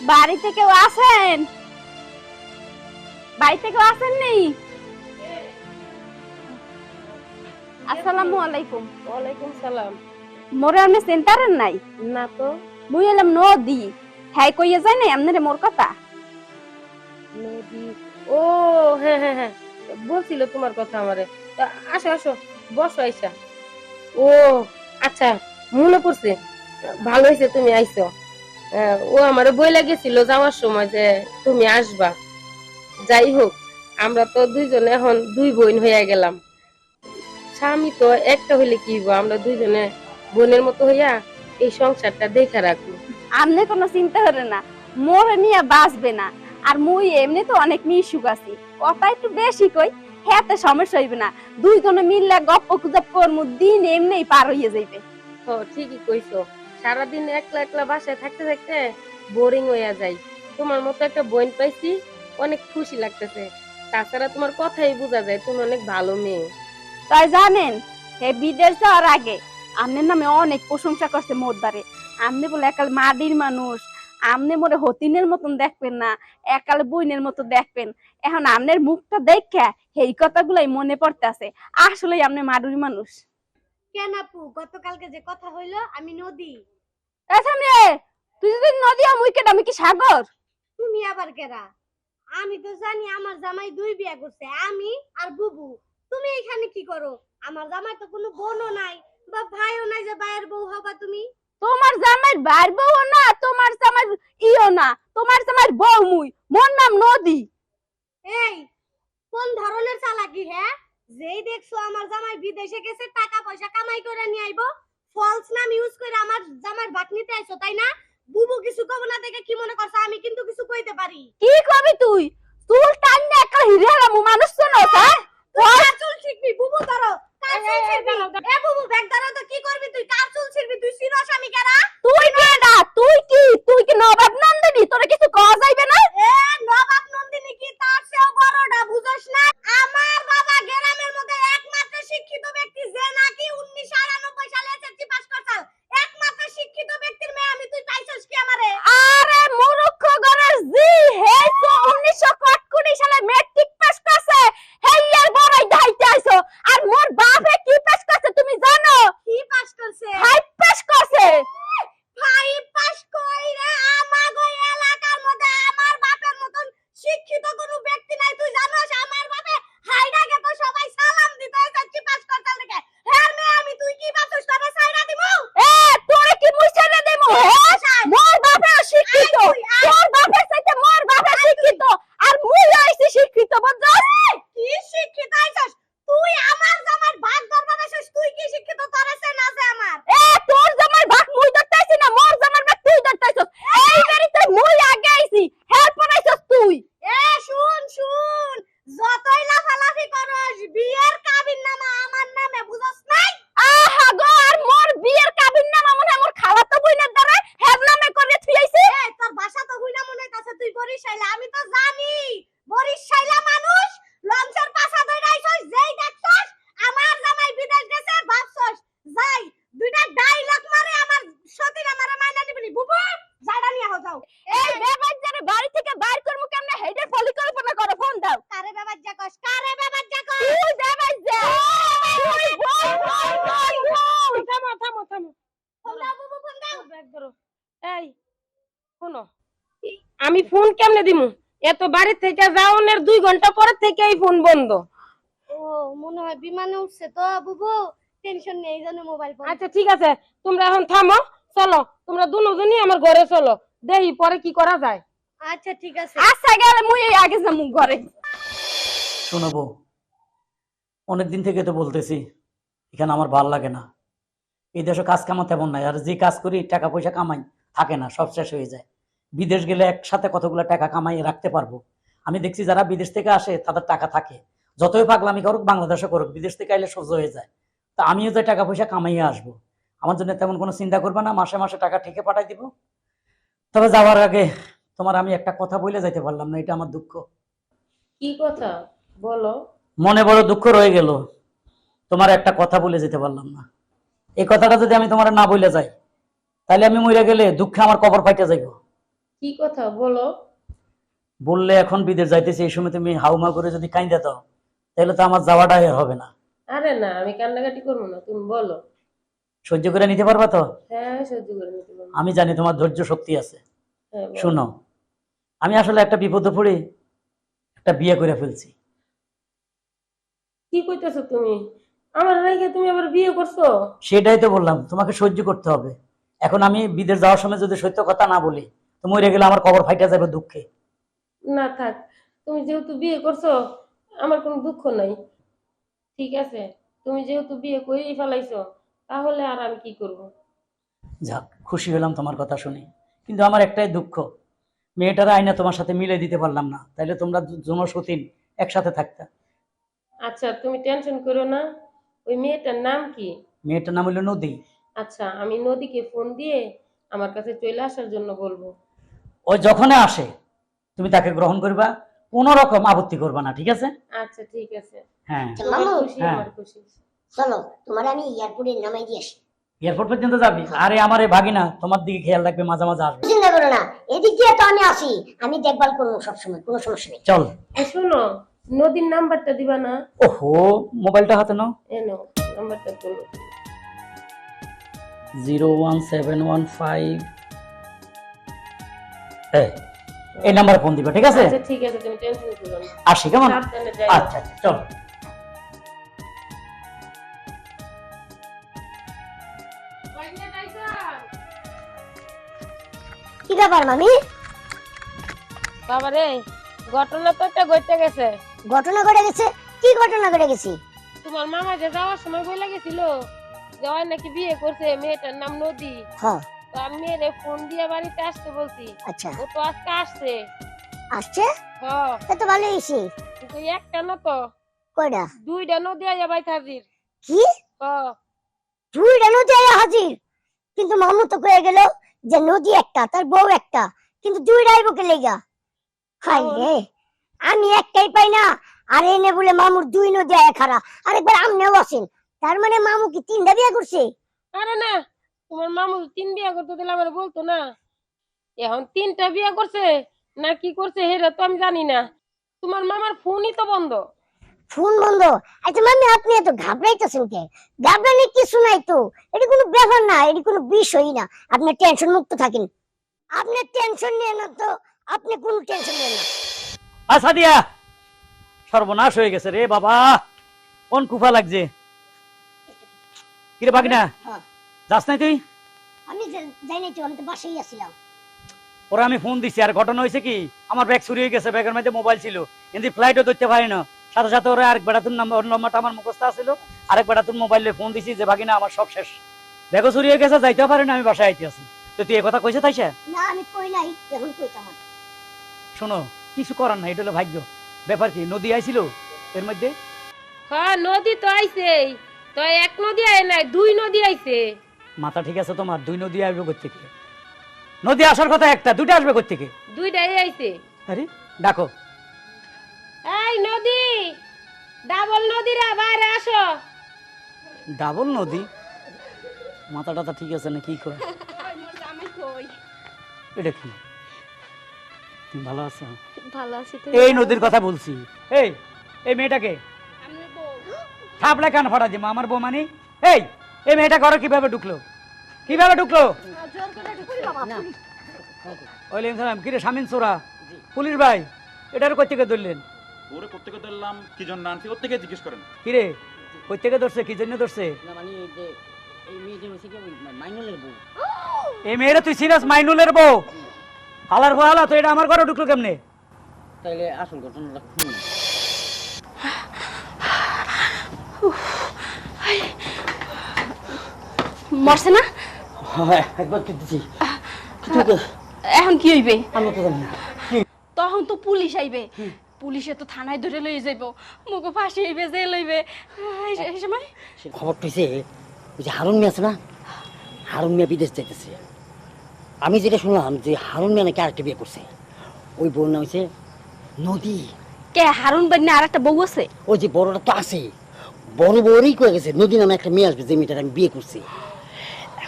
বাড়িতে কেউ আছেন? বাড়িতে কেউ আছেন নেই আসসালামু আলাইকুম। ওয়ালাইকুম সালাম। মোরে আপনি সেন্টারের নাই? না তো। মুই এলাম নদী। হ্যাঁ কইয়া যায় না আপনারে মোর কথা? নদী। ও হ্যাঁ হ্যাঁ হ্যাঁ। বলছিল তোমার কথা আমারে। আসো আসো বসো আইসা। ও আচ্ছা মনে পড়ছে। ভালো হয়েছে তুমি আইছো ও আমারে বইলা গেছিল যাওয়ার সময় যে তুমি আসবা। যাই হোক আমরা তো দুইজনে এখন দুই বোন হইয়া গেলাম। স্বামী তো একটা হইলে কি হইবো? আমরা দুইজনে বোনের মতো হইয়া এই সংসারটা দেখে রাখব। আপনি কোনো চিন্তা করে না মোর নিয়ে বাঁচবে না। আর মুই এমনি তো অনেক মিশুক আছি। কথা একটু বেশি কই হেতে সমস্যা হইবে না। দুইজনে মিললে গপ্প গুজব করমু দিন এমনি পার হইয়া যাইবে। ও ঠিকই কইছো। সারাদিন একলা একলা বাসায় থাকতে থাকতে বোরিং হইয়া যাই তোমার মতো একটা বোন পাইছি অনেক খুশি লাগতেছে। তাছাড়া তোমার কথাই বোঝা যায় তুমি অনেক ভালো মেয়ে। তাই জানেন হে বিদেশ যাওয়ার আগে আমনের নামে অনেক প্রশংসা করছে মোর দ্বারে। আমনে বলে একাল মাদির মানুষ আমনে মোরে হতিনের মতন দেখবেন না একাল বইনের মতো দেখবেন। এখন আমনের মুখটা দেখা এই কথাগুলাই মনে পড়তে আছে আসলে আমনে মাডুরি মানুষ। কেন আপু গতকালকে যে কথা হইল আমি নদী। এ সামনে তুই যদি নদী আমি কেন আমি কি সাগর? তুমি আবার কেরা আমি তো জানি আমার জামাই দুই বিয়া করছে আমি আর বুবু। তুমি এখানে কি করো? আমার জামাই তো কোনো বোনও নাই বা ভাইও নাই যে ভাইয়ের বউ হবা তুমি। তোমার জামাইয়ের বাইর বউ না তোমার জামাইয়ের ইও না তোমার বউ মুই। মোর নাম নদী। এই কোন ধরনের চালাকি হ্যাঁ? যেই দেখছ আমার জামাই বিদেশে গেছে টাকা পয়সা কামাই করে নিয়ে আইবো ফলস নাম ইউজ করে আমার জামার ভাত নিতে আইছো তাই না? বুবু কিছু কব না দেখে কি মনে করছ? আমি কিন্তু কিছু কইতে পারি। কি কবি তুই? চুল টান না একটা হিরে মানুষ তো হ্যাঁ? তুই চুল ঠিক বুবু আমি ফোন কেমনে দিমু? এত বাড়ি থেকে যাওনের দুই ঘণ্টা পরে থেকে এই ফোন বন্ধ। ও মনে হয় বিমানে উঠছে তো বুবু টেনশন নেই জন্য মোবাইল ফোন আচ্ছা ঠিক আছে তোমরা এখন থামো চলো তোমরা দুজনই আমার ঘরে চলো দেই পরে কি করা যায়। আচ্ছা ঠিক আছে। আচ্ছা গেলে মুই এই আগে যামু ঘরে। শোনাবো অনেকদিন থেকে তো বলতেছি এখানে আমার ভালো লাগে না। এই দেশে কাজ কামা তেমন নাই আর যে কাজ করি টাকা পয়সা কামাই থাকে না সব শেষ হয়ে যায়। বিদেশ গেলে একসাথে কতগুলো টাকা কামাই রাখতে পারব? আমি দেখছি যারা বিদেশ থেকে আসে তাদের টাকা থাকে। যতই পাগলামি করুক বাংলাদেশে করুক বিদেশ থেকে আইলে সহ্য হয়ে যায়। তা আমিও যে টাকা পয়সা কামাইয়ে আসব আমার জন্য তেমন কোনো চিন্তা করবে না মাসে মাসে টাকা ঠিকে পাঠাই দিব। তবে যাওয়ার আগে তোমার আমি একটা কথা বলে যাইতে পারলাম না এটা আমার দুঃখ। কি কথা? বলো। মনে বড় দুঃখ রয়ে গেল তোমার একটা কথা বলে যেতে পারলাম না। এই কথাটা যদি আমি তোমার না বলে যাই তাহলে আমি মরে গেলে দুঃখে আমার কবর পাইতে যাইব। কি কথা? বলো। বললে এখন বিদেশ যাইতেছি এই সময় তুমি হাউমা করে যদি কাইন্দা দাও তাহলে তো আমার যাওয়াটা আর হবে না। আরে না আমি কান্নাকাটি করব না তুমি বলো। সহ্য করে নিতে পারবা তো? হ্যাঁ সহ্য করে নিতে পারব। আমি জানি তোমার ধৈর্য শক্তি আছে। হ্যাঁ, বলো। শোনো আমি আসলে একটা বিপদে পড়ে একটা বিয়ে করে ফেলছি। কি কইতেছো তুমি? আমার রেখে তুমি আবার বিয়ে করছ? সেটাই তো বললাম তোমাকে সহ্য করতে হবে। এখন আমি বিদেশ যাওয়ার সময় যদি সত্য কথা না বলি তো মরে গেলে আমার কবর ফাইটা যাবে দুঃখে। না থাক তুমি যেহেতু বিয়ে করছ আমার কোনো দুঃখ নাই। ঠিক আছে তুমি যেহেতু বিয়ে করেই ফেলাইছো তাহলে আর আমি কি করব? যাক খুশি হলাম তোমার কথা শুনে। কিন্তু আমার একটাই দুঃখ মেয়েটার আইনা তোমার সাথে মিলে দিতে পারলাম না। তাইলে তোমরা জনসতীন একসাথে থাকতা। আচ্ছা তুমি টেনশন করো না ওই মেয়েটার নাম কি? মেয়েটার নাম হলো নদী। আচ্ছা আমি নদীকে ফোন দিয়ে আমার কাছে চলে আসার জন্য বলব। ওই যখনই আসে তুমি তাকে গ্রহণ করবা কোনো রকম আপত্তি করবা না ঠিক আছে? আচ্ছা ঠিক আছে। হ্যাঁ। মামু খুশি হ্যাঁ। চলো তোমার আমি এয়ারপোর্টে নামাই দিয়ে আসি। এয়ারপোর্ট পর্যন্ত যাবি? আরে আমার এই ভাগিনা তোমার দিকে খেয়াল রাখবে মাঝে মাঝে আসবে। চিন্তা করো না এদিক দিয়ে তো আমি আসি আমি দেখভাল করব সবসময় কোনো সমস্যা নেই। চল। এ, শোনো নদীর নাম্বারটা দিবা না? ওহো মোবাইলটা হাতে নাও। এনো নাম্বারটা বলো। Zero one seven one five এই নাম্বারে ফোন দিবা ঠিক আছে? আচ্ছা ঠিক আছে তুমি টেনশন করো না। আসি কেমন? আচ্ছা আচ্ছা চল। কি ব্যাপার মামি? বাবারে ঘটনা তো একটা ঘটে গেছে। ঘটনা ঘটে গেছে? কি ঘটনা ঘটে গেছে? তোমার মামা যে যাওয়ার সময় বলে গেছিল যে ওই নাকি বিয়ে করছে মেয়েটার নাম নদী। হ্যাঁ। তো আমি মেয়েরে ফোন দিয়ে বাড়িতে আসতে বলছি। আচ্ছা। ও তো আজকে আসছে। আসছে? হ্যাঁ। তা ভালোই হয়েছে। কিন্তু একটা না তো। কয়টা? দুইটা নদী আইয়া বাইতে হাজির। কি? হ্যাঁ। দুইটা নদী আয়া হাজির? কিন্তু মামু তো কয়ে গেল যে নদী একটা তার বউ একটা। কিন্তু দুইটা আইব কে লেগা? হাই রে। আমি একটাই পাই না। আর এনে বলে মামুর দুই নদী আয়া খারা আরেকবার আমনেও আছেন তার মানে মামু কি তিনটা বিয়ে করছে? আরে না তোমার মামু তিন বিয়া করতে দিলে আমার বলতো না। এখন তিনটা বিয়া করছে না কি করছে হেরা তো আমি জানি না। তোমার মামার ফোনই তো বন্ধ। ফোন বন্ধ? আচ্ছা মামি আপনি এত ঘাবড়াইতেছেন কে? ঘাবড়ানি কিছু নাই তো। এটা কোনো ব্যাপার না এটা কোনো বিষয়ই না। আপনি টেনশন মুক্ত থাকেন। আপনি টেনশন নিয়ে না তো। আপনি কোনো টেনশন নিয়ে না। আচ্ছা দিয়া। সর্বনাশ হয়ে গেছে রে বাবা। কোন কুফা লাগছে? কিরে ভাগিনা হ্যাঁ। যাস নাই তুই? আমি যাই নাই তো আমি তো বাসায় আসছিলাম ওরা আমি ফোন দিছি আর ঘটনা হয়েছে কি? আমার ব্যাগ চুরি হয়ে গেছে ব্যাগের মধ্যে মোবাইল ছিল। কিন্তু ফ্লাইটও ধরতে পারি না। সাথে সাথে ওরা আরেক বেড়াতুর নাম্বার নম্বরটা আমার মুখস্থ আছিল। আরেক বেড়াতুর মোবাইলে ফোন দিছি যে ভাগিনা আমার সব শেষ। ব্যাগও চুরি হয়ে গেছে যাইতেও পারি না আমি বাসায় আইতে আছি। তো তুই কথা কইছে তাইছে না আমি কই নাই এখন কইতাম। শোনো কিছু করার নাই এটা হলো ভাগ্য। ব্যাপার কি নদী আইছিল এর মধ্যে? হ্যাঁ নদী তো আইছে তো এক নদী আয় নাই দুই নদী আইছে। মাথা ঠিক আছে তোমার? দুই নদী আসবে কোথেকে নদী আসার কথা একটা দুইটা আসবে কোথেকে দুইটাই আইছে। আরে ডাকো। এই নদী ডাবল নদীরা বাইরে আসো। ডাবল নদী? মাথা টাথা ঠিক আছে না কি কয়? এটা কি? তুমি ভালো আছো? ভালো আছি তো এই নদীর কথা বলছি। এই এই মেয়েটাকে? থাপলে কান ফাটা দিমা আমার বউ মানি? এই এই মেয়েটা ঘরে কীভাবে ঢুকলো? কীভাবে ঢুকলো? ওইলেন সালাম কিরে শামিন সোরা? পুলিশ ভাই এটার কই থেকে ধরলেন? ওরে ধরলাম কি জন্য আনছি ওর থেকে জিজ্ঞেস করেন। কিরে কই থেকে ধরছে কি জন্য ধরছে? না মানে এই মেয়েটা হচ্ছে কি মাইনুলের বউ। এই মেয়েরা তুই সিরিয়াস মাইনুলের বউ? হালার হালা তো এটা আমার ঘরে ঢুকলো কেমনে? তাইলে আসল ঘটনাটা মরছে না? হ্যাঁ একবার দিচ্ছি এখন কি হইবে? আমি তো জানি না। তখন তো পুলিশ আইবে। পুলিশে তো থানায় ধরে লই যাইব। মুখো ফাঁসি হইবে জেল হইবে। এই- সময়? খবর পেয়েছে? ওই যে হারুন মিয়া আছে না? হারুন মিয়া বিদেশ যাইতেছে। আমি যেটা শুনলাম যে হারুন মিয়া নাকি আরেকটা বিয়ে করছে। ওই বউর নাম হচ্ছে নদী। কে হারুন বান্না আর একটা বউ আছে? ওই যে বড়টা তো আছে। বড় বড়ই কয়ে গেছে নদী নামে একটা মেয়ে আসবে যে মেয়েটার আমি বিয়ে করছি।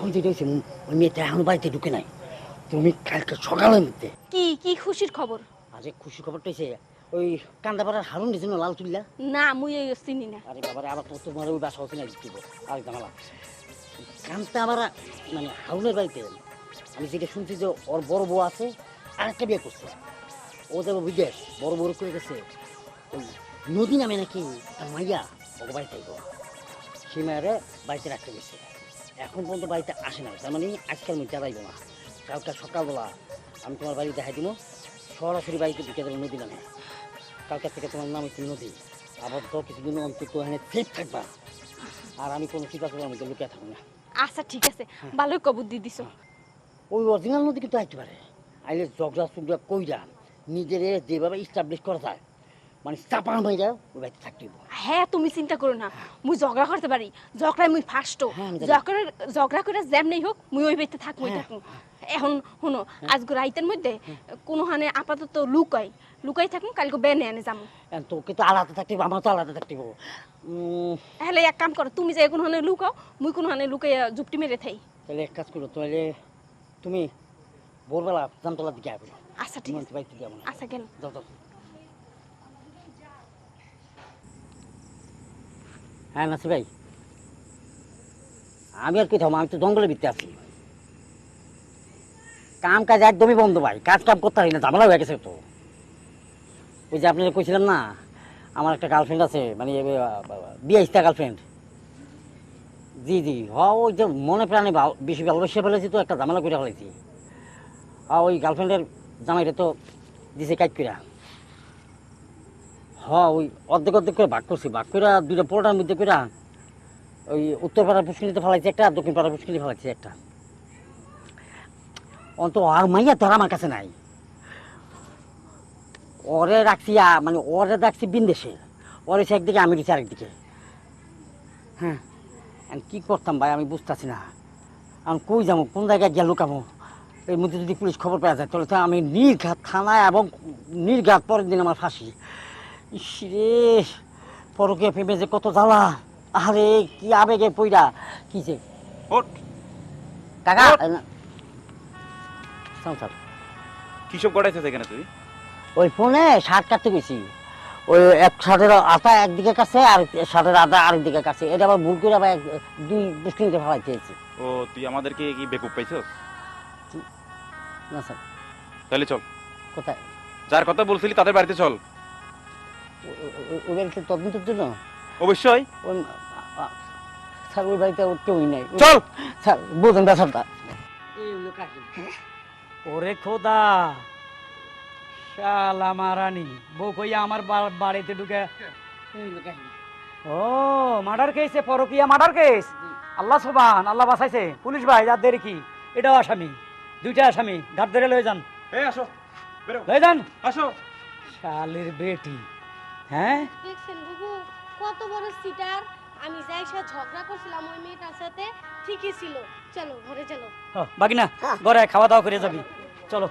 এখন যেটা হচ্ছে ওই মেয়েটা এখন বাড়িতে ঢুকে নাই। তুমি কালকে সকালের মধ্যে কি কি খুশির খবর? আজ খুশি খবরটা হয়েছে ওই কান্দাপাড়ার হারুন দিয়েছিল লাল তুল্লা না মুই এই চিনি না। আরে বাবারে আবার তো তোমার ওই বাসা হচ্ছে না দিব আর জামালা কান্তাপাড়া মানে হারুনের বাড়িতে আমি যেটা শুনছি যে ওর বড় বউ আছে আরেকটা বিয়ে করছে। ও যাব বিদেশ বড় বড় করে গেছে ওই নদী নামে নাকি তার মাইয়া ওকে বাড়িতে সেই মায়েরা বাড়িতে রাখতে গেছে। এখন পর্যন্ত বাড়িতে আসে না তার মানে আজকাল মধ্যে যাইব না। কালকে সকালবেলা আমি তোমার বাড়ি দেখাই দিব সরাসরি বাড়িতে ঢুকে দেবো নদী নামে। কালকে থেকে তোমার নাম হচ্ছে নদী। আবার তো কিছুদিন অন্তত এখানে সেফ থাকবা। আর আমি কোনো চিন্তা করব আমি তো লুকিয়ে থাকব না। আচ্ছা ঠিক আছে। ভালোই কবুর দিয়ে দিছো। ওই অরিজিনাল নদী কিন্তু আইতে পারে। আইলে ঝগড়া চুগড়া কইরা নিজের যেভাবে ইস্টাবলিশ করা যায় মানে চাপা মাইরা ওই বাড়িতে থাকতে। হ্যাঁ তুমি চিন্তা করো না। মুই ঝগড়া করতে পারি। ঝগড়ায় মুই ফার্স্ট হ্যাঁ। ঝগড়া ঝগড়া করে জ্যাম নেই হোক মুই ওই বাড়িতে থাকব হ্যাঁ। থাকুন এখন শুনো আজকে রাইতের মধ্যে কোনো হানে আপাতত লুকাই। লুকাই থাকুন কালকে বেনে আনে যাব তোকে তো আলাদা থাকতে আমার তো আলাদা থাকতে। তাহলে এক কাম করো তুমি যে কোনো হানে লুকাও মুই কোনো হানে লুকাইয়া জুপটি মেরে থাই। তাহলে এক কাজ করো তাহলে তুমি ভোরবেলা জামতলার দিকে আসবে আচ্ছা ঠিক আছে। আচ্ছা গেল যাও যাও। হ্যাঁ নাসি ভাই। আমি আর কি থাকব আমি তো জঙ্গলে ভিতরে আছি। কাম কাজ একদমই বন্ধ ভাই, কাজ কাম করতে হয় না, ঝামেলা হয়ে গেছে তো। ওই যে আপনারা কইছিলাম না, আমার একটা গার্লফ্রেন্ড আছে মানে বিয়াইশটা গার্লফ্রেন্ড জি জি, হ, ওই যে মনে প্রাণে বেশি ভালোবাসিয়া ফেলেছি তো, একটা ঝামেলা করে ফেলেছি। ওই গার্লফ্রেন্ডের জামাইটা তো দিছে কাজ করে হ্যাঁ ওই অর্ধেক অর্ধেক করে ভাগ করছি, ভাগ করে দুইটা পোলটার মধ্যে করে ওই উত্তর পাড়ার পুষ্কিনিতে ফেলাইছে একটা আর দক্ষিণ পাড়ার পুষ্কিনি ফেলাইছে একটা। অন্ত মাইয়া তোর আমার কাছে নাই। ওরে রাখছি মানে ওরে রাখছি বিন্দেশে। ওরে সে একদিকে, আমি দিচ্ছি আরেকদিকে। হ্যাঁ কী করতাম ভাই, আমি বুঝতেছি না। আমি কই যাব, কোন জায়গায় গিয়ে লুকাবো? এর মধ্যে যদি পুলিশ খবর পাওয়া যায়, তাহলে তো আমি নির্ঘাত থানায় এবং নির্ঘাত পরের দিন আমার ফাঁসি। ইস রে পরকে প্রেমে যে কত জ্বালা আরে কি আবেগে পইরা কি যে। ওঠ। কাকা ওঠ। না। শোন স্যার, কি সব করাইছিস এখানে তুই ওই ফোনে শার্ট কাটতে গেছি। ওই এক শার্টের আটা একদিকে কাছে আর শার্টের আটা আরেক দিকে কাছে। এটা আবার ভুল করে আবার দুই মুসলিমকে ফেলাই চেয়েছি ও তুই আমাদেরকে কি বেকুব পাইছস? না স্যার। তাহলে চল। কোথায়? যার কথা বলছিলি তাদের বাড়িতে চল। ওই বাড়িতে তদন্তের জন্য অবশ্যই। স্যার ওই বাড়িতে ওর কেউই নাই। চল! স্যার বোঝেন ব্যাপারটা এই ওরে খোদা! শালা মারানি বউ কইয়া আমার বাড়িতে ঢুকে। ও মার্ডার কেসে পরকিয়া মার্ডার কেস? আল্লাহ সোবান আল্লাহ বাঁচাইছে। পুলিশ ভাই যা দেরি কি? এটাও আসামি দুইটা আসামি। ঘাট ধরে লয়ে যান। এই আসো লয়ে যান। আসো। শালের বেটি। হ্যাঁ? দেখছেন বুবু কত বড় সিটার আমি যাই সে ঝগড়া করছিলাম ওই মেয়েটার সাথে ঠিকই ছিল। চলো ঘরে চলো। বাকি না ঘরে খাওয়া দাওয়া করে যাবি। চলো।